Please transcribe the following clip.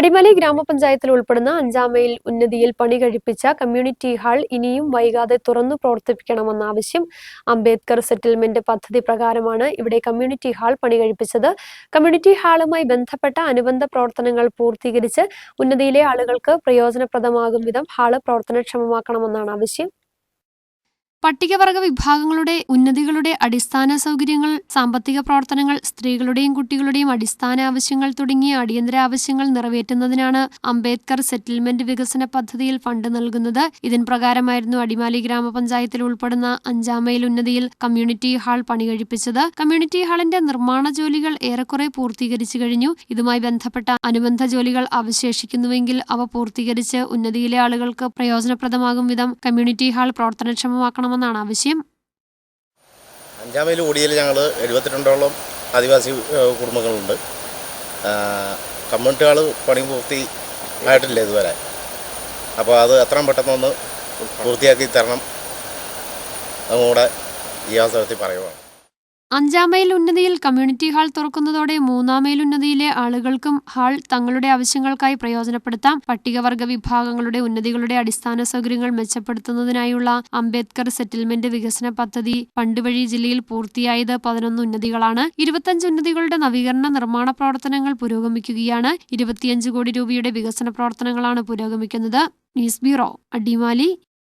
അടിമലി ഗ്രാമപഞ്ചായത്തിൽ ഉൾപ്പെടുന്ന അഞ്ചാമയിൽ ഉന്നതിയിൽ പണി കഴിപ്പിച്ച കമ്മ്യൂണിറ്റി ഹാൾ ഇനിയും വൈകാതെ തുറന്നു പ്രവർത്തിപ്പിക്കണമെന്ന ആവശ്യം അംബേദ്കർ സെറ്റിൽമെന്റ് പദ്ധതി പ്രകാരമാണ് ഇവിടെ കമ്മ്യൂണിറ്റി ഹാൾ പണി കഴിപ്പിച്ചത്. കമ്മ്യൂണിറ്റി ഹാളുമായി ബന്ധപ്പെട്ട അനുബന്ധ പ്രവർത്തനങ്ങൾ പൂർത്തീകരിച്ച് ഉന്നതിയിലെ ആളുകൾക്ക് പ്രയോജനപ്രദമാകും വിധം ഹാൾ പ്രവർത്തനക്ഷമമാക്കണമെന്നാണ് ആവശ്യം. പട്ടികവർഗ വിഭാഗങ്ങളുടെ ഉന്നതികളുടെ അടിസ്ഥാന സൗകര്യങ്ങൾ സാമ്പത്തിക പ്രവർത്തനങ്ങൾ സ്ത്രീകളുടെയും കുട്ടികളുടെയും അടിസ്ഥാന ആവശ്യങ്ങൾ തുടങ്ങിയ അടിയന്തര ആവശ്യങ്ങൾ നിറവേറ്റുന്നതിനാണ് അംബേദ്കർ സെറ്റിൽമെന്റ് വികസന പദ്ധതിയിൽ ഫണ്ട് നൽകുന്നത്. ഇതിൻ പ്രകാരമായിരുന്നു അടിമാലി ഗ്രാമപഞ്ചായത്തിൽ ഉൾപ്പെടുന്ന അഞ്ചാം മൈൽ ഉന്നതിയിൽ കമ്മ്യൂണിറ്റി ഹാൾ പണി കഴിപ്പിച്ചത് കമ്മ്യൂണിറ്റി ഹാളിന്റെ നിർമ്മാണ ജോലികൾ ഏറെക്കുറെ പൂർത്തീകരിച്ചു കഴിഞ്ഞു. ഇതുമായി ബന്ധപ്പെട്ട അനുബന്ധ ജോലികൾ അവശേഷിക്കുന്നുവെങ്കിൽ അവ പൂർത്തീകരിച്ച് ഉന്നതിയിലെ ആളുകൾക്ക് പ്രയോജനപ്രദമാകും വിധം കമ്മ്യൂണിറ്റി ഹാൾ പ്രവർത്തനക്ഷമമാക്കണമെന്നാണ് ആവശ്യം. അഞ്ചാം മൈൽ ഓടിയയിൽ ഞങ്ങൾ എഴുപത്തിരണ്ടോളം ആദിവാസി കുടുംബങ്ങളുണ്ട്. കമ്മ്യൂണിറ്റികൾ പണി പൂർത്തി ആയിട്ടില്ല ഇതുവരെ. അപ്പോൾ അത് എത്രയും പെട്ടെന്നൊന്ന് പൂർത്തിയാക്കി തരണം. അതുകൂടെ ഈ അവസരത്തിൽ പറയുവാണ്. അഞ്ചാം മൈൽ ഉന്നതിയിൽ കമ്മ്യൂണിറ്റി ഹാൾ തുറക്കുന്നതോടെ മൂന്നാം മൈൽ ഉന്നതിയിലെ ആളുകൾക്കും ഹാൾ തങ്ങളുടെ ആവശ്യങ്ങൾക്കായി പ്രയോജനപ്പെടുത്താം. പട്ടികവർഗ വിഭാഗങ്ങളുടെ ഉന്നതികളുടെ അടിസ്ഥാന സൗകര്യങ്ങൾ മെച്ചപ്പെടുത്തുന്നതിനായുള്ള അംബേദ്കർ സെറ്റിൽമെന്റ് വികസന പദ്ധതി ഫണ്ട് ജില്ലയിൽ പൂർത്തിയായത് പതിനൊന്ന് ഉന്നതികളാണ്. ഇരുപത്തഞ്ച് ഉന്നതികളുടെ നവീകരണ നിർമ്മാണ പ്രവർത്തനങ്ങൾ പുരോഗമിക്കുകയാണ്. ഇരുപത്തിയഞ്ച് കോടി രൂപയുടെ വികസന പ്രവർത്തനങ്ങളാണ് പുരോഗമിക്കുന്നത്. News bureau Adimali.